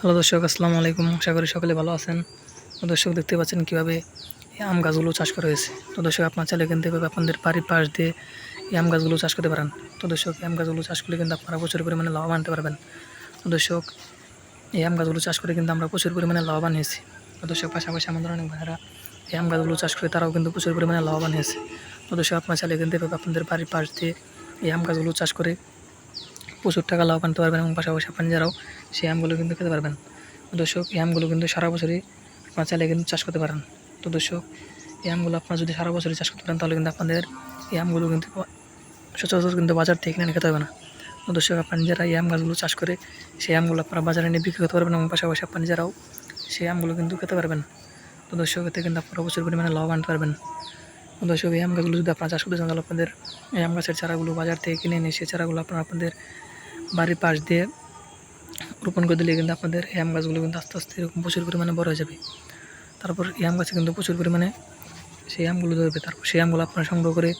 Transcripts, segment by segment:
Hello দর্শক, আসসালামু আলাইকুম। আশা করি সকলে ভালো আছেন। দর্শক, দেখতে পাচ্ছেন কীভাবে এই আম গাছগুলো চাষ করা হয়েছে। তো দর্শক, আপনার চাইলে কিন্তু এভাবে আপনাদের বাড়ির পাশ দিয়ে এই আম গাছগুলো চাষ করতে পারেন। তো দর্শক আম গাছগুলো চাষ করলে কিন্তু আপনারা প্রচুর পরিমাণে লাভবান হতে পারবেন। তো দর্শক, এই আম গাছগুলো চাষ করে কিন্তু আমরা প্রচুর পরিমাণে লাভবান হয়েছি। তো দর্শক, পাশাপাশি আমাদের অনেক ভাইয়েরা এই আম গাছগুলো চাষ করে তারাও কিন্তু প্রচুর পরিমাণে লাভবান হয়েছে। তো দর্শক, আপনার চাইলে কিন্তু এভাবে আপনাদের বাড়ির পাশ দিয়ে এই আম গাছগুলো চাষ করে প্রচুর টাকা লাভ আনতে পারবেন এবং পাশাপাশি আপনার যারাও সেই আমগুলো কিন্তু খেতে পারবেন। দর্শক, এই আমগুলো কিন্তু সারা বছরই আপনার চাইলে কিন্তু চাষ করতে পারেন। তো দর্শক, এই আমগুলো আপনার যদি সারা বছরই চাষ করতে পারেন, তাহলে কিন্তু আপনাদের এই আমগুলো কিন্তু সচরাচর কিন্তু বাজার থেকে কিনে খেতে হবে না। তো দর্শক, আপনার নিজেরা এই আম গাছগুলো চাষ করে, সেই আমগুলো আপনারা বাজারে নিয়ে বিক্রি করতে পারবেন এবং পাশাপাশি আপনার নিজেরাও সেই আমগুলো কিন্তু খেতে পারবেন। তো দর্শক, এতে কিন্তু আপনারা প্রচুর পরিমাণে লাভ আনতে পারবেন। দর্শক, এই আম গাছগুলো যদি আপনারা চাষ করতে চান, তাহলে আপনাদের এই আম গাছের চারাগুলো বাজার থেকে কিনে নিয়ে সেই চারাগুলো আপনারা আপনাদের বাড়ির পাশ দিয়ে রোপণ করে দিলে কিন্তু আপনাদের আম গাছগুলো কিন্তু আস্তে আস্তে এরকম প্রচুর পরিমাণে বড় হয়ে যাবে। তারপর আম গাছে কিন্তু প্রচুর পরিমাণে সেই আমগুলো ধরবে। তারপর সেই আমগুলো আপনারা সংগ্রহ করে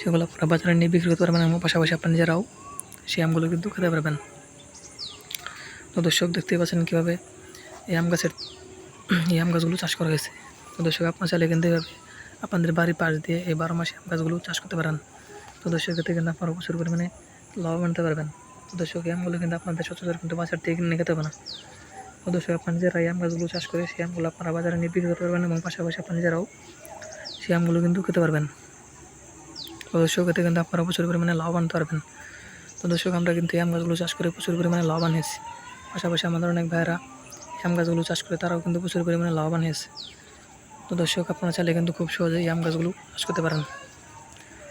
সেগুলো আপনারা বাজারে নিয়ে বিক্রি করতে পারবেন এবং পাশাপাশি আপনার নিজেরাও সেই আমগুলো কিন্তু খেতে পারবেন। তো দর্শক, দেখতেই পাচ্ছেন কীভাবে এই আম গাছের এই আম গাছগুলো চাষ করা হয়েছে। তো দর্শক, আপনার চাইলে কিন্তু এভাবে আপনাদের বাড়ির পাশ দিয়ে এই বারো মাসে আম গাছগুলো চাষ করতে পারেন। তো দর্শক, এতে কিন্তু আপনারা প্রচুর পরিমাণে লাভবান হতে পারবেন। দর্শক আমগুলো কিন্তু আপনাদের সচরাচর কিন্তু বাজার থেকে কিনে খেতে হবে না। দর্শক, আপনার নিজেরা এই আম গাছগুলো চাষ করে, সেই আমগুলো আপনারা বাজারে নিয়ে বিক্রি করতে পারবেন এবং পাশাপাশি আপনার নিজেরাও সেই আমগুলো কিন্তু খেতে পারবেন। দর্শক, এতে কিন্তু আপনারা প্রচুর পরিমাণে লাভ আনতে পারবেন। তো দর্শক, আমরা কিন্তু আম গাছগুলো চাষ করে প্রচুর পরিমাণে লাভবান হয়েছি। পাশাপাশি আমাদের অনেক ভাইয়েরা আম গাছগুলো চাষ করে, তারাও কিন্তু প্রচুর পরিমাণে লাভবান হয়েছে। তো দর্শক, আপনারা চাইলে কিন্তু খুব সহজেই আম গাছগুলো চাষ করতে পারেন।